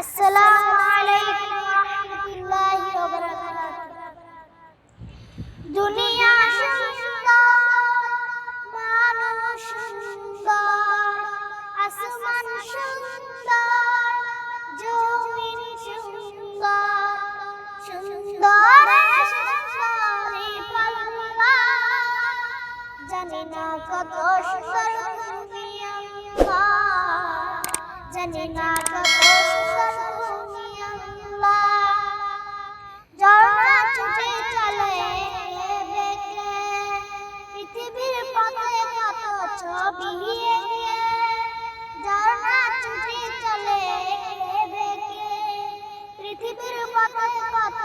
আসসালামু আলাইকুম ওয়া রাহমাতুল্লাহি ওয়া বারাকাতুহু। দুনিয়া সুন্দর, মানুষ সুন্দর, আসমান সুন্দর, জমিন সুন্দর সুন্দর জানি না কত সুন্দর জানি না কত ছবি চলে বেঁকে পৃথিবীর পথে কত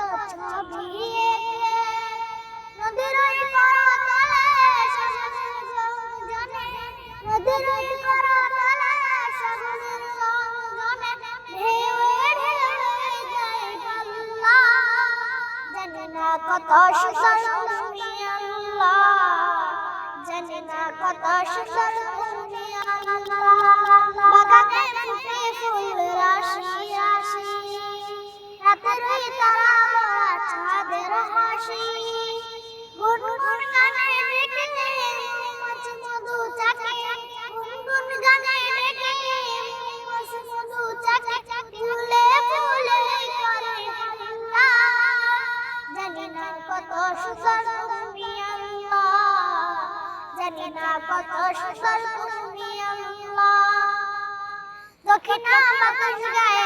না কত সুন্দর না কত সুন্দর তুমি আল্লাহ বাগানে ফুটে ফুল রাশি রাশি রাতের ওই তারা বড়া চাঁদের হাসি গুনগুন গানে ডেকে মাছ মধু চাকে গুনগুন গানে ডেকে মাছ মধু চাকে ফুলে ফুলে করে জানি না কত সুন্দর দক্ষিণা বাতাস গায়ে